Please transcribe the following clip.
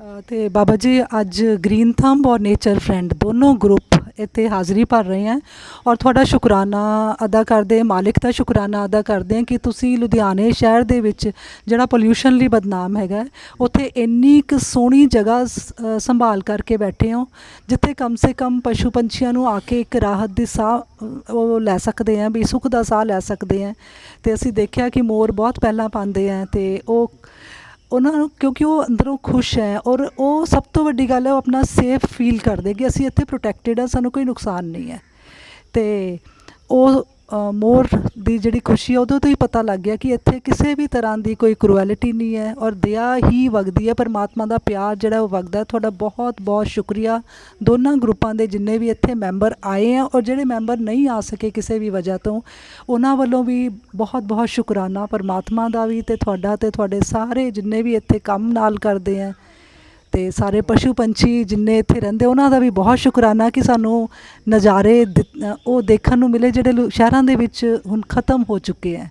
ਅ, ਤੇ ਬਾਬਾ ਜੀ ਅੱਜ ਗ੍ਰੀਨ ਥੰਬ ਔਰ ਨੇਚਰ ਫਰੈਂਡ ਦੋਨੋਂ ਗਰੁੱਪ ਇੱਥੇ ਹਾਜ਼ਰੀ ਭਰ ਰਹੇ ਹਨ ਔਰ ਤੁਹਾਡਾ ਸ਼ੁਕਰਾਨਾ ਅਦਾ ਕਰਦੇ ਮਾਲਿਕ ਦਾ ਸ਼ੁਕਰਾਨਾ ਅਦਾ ਕਰਦੇ ਹਾਂ ਕਿ ਤੁਸੀਂ ਲੁਧਿਆਣੇ ਸ਼ਹਿਰ ਦੇ ਵਿੱਚ ਜਿਹੜਾ ਪੋਲਿਊਸ਼ਨ ਲਈ ਬਦਨਾਮ ਹੈਗਾ ਉੱਥੇ ਇੰਨੀ ਕੁ ਸੋਹਣੀ ਜਗ੍ਹਾ ਸ- ਸੰਭਾਲ ਕਰਕੇ ਬੈਠੇ ਹੋ ਜਿੱਥੇ ਕਮ ਸੇ ਕਮ ਪਸ਼ੂ ਪੰਛੀਆਂ ਨੂੰ ਆ ਕੇ ਇੱਕ ਰਾਹਤ ਦੀ ਸਾਹ ਉਹ ਲੈ ਸਕਦੇ ਆ ਵੀ ਸੁੱਖ ਦਾ ਸਾਹ ਲੈ ਸਕਦੇ ਆ ਤੇ ਅਸੀਂ ਦੇਖਿਆ ਕਿ ਮੋਰ ਬਹੁਤ ਪਹਿਲਾਂ ਪਾਉਂਦੇ ਆ ਤੇ ਉਹ ਉਹਨਾਂ ਨੂੰ ਕਿਉਂਕਿ ਉਹ ਅੰਦਰੋਂ ਖੁਸ਼ ਹੈ ਔਰ ਉਹ ਸਭ ਤੋਂ ਵੱਡੀ ਗੱਲ ਹੈ ਉਹ ਆਪਣਾ ਸੇਫ ਫੀਲ ਕਰਦੇ ਕਿ ਅਸੀਂ ਇੱਥੇ ਪ੍ਰੋਟੈਕਟਿਡ ਆ ਸਾਨੂੰ ਕੋਈ ਨੁਕਸਾਨ ਨਹੀਂ ਹੈ। ਤੇ ਉਹ ਮੋਰ ਦੀ ਜਿਹੜੀ ਖੁਸ਼ੀ ਹੈ ਉਦੋਂ ਤੋਂ ਹੀ ਪਤਾ ਲੱਗ ਗਿਆ ਕਿ ਇੱਥੇ ਕਿਸੇ ਵੀ ਤਰ੍ਹਾਂ ਦੀ ਕੋਈ ਕਰੂਐਲਿਟੀ ਨਹੀਂ ਹੈ ਔਰ ਦਇਆ ਹੀ ਵਗਦੀ ਹੈ। ਪਰਮਾਤਮਾ ਦਾ ਪਿਆਰ ਜਿਹੜਾ ਉਹ ਵਗਦਾ ਤੁਹਾਡਾ ਬਹੁਤ ਬਹੁਤ ਸ਼ੁਕਰੀਆ। ਦੋਨਾਂ ਗਰੁੱਪਾਂ ਦੇ ਜਿੰਨੇ ਵੀ ਇੱਥੇ ਮੈਂਬਰ ਆਏ ਆ ਔਰ ਜਿਹੜੇ ਮੈਂਬਰ ਨਹੀਂ ਆ ਸਕੇ ਕਿਸੇ ਵੀ ਵਜ੍ਹਾ ਤੋਂ, ਉਹਨਾਂ ਵੱਲੋਂ ਵੀ ਬਹੁਤ ਬਹੁਤ ਸ਼ੁਕਰਾਨਾ ਪਰਮਾਤਮਾ ਦਾ ਵੀ ਤੇ ਤੁਹਾਡਾ ਤੇ ਤੁਹਾਡੇ ਸਾਰੇ ਜਿੰਨੇ ਵੀ ਇੱਥੇ ਕੰਮ ਨਾਲ ਕਰਦੇ ਆ। ਤੇ ਸਾਰੇ ਪਸ਼ੂ ਪੰਛੀ ਜਿੰਨੇ ਇੱਥੇ ਰਹਿੰਦੇ, ਉਹਨਾਂ ਦਾ ਵੀ ਬਹੁਤ ਸ਼ੁਕਰਾਨਾ ਕਿ ਸਾਨੂੰ ਨਜ਼ਾਰੇ ਦਿ- ਉਹ ਦੇਖਣ ਨੂੰ ਮਿਲੇ ਜਿਹੜੇ ਲੁ- ਸ਼ਹਿਰਾਂ ਦੇ ਵਿੱਚ ਹੁਣ ਖਤਮ ਹੋ ਚੁੱਕੇ ਹੈ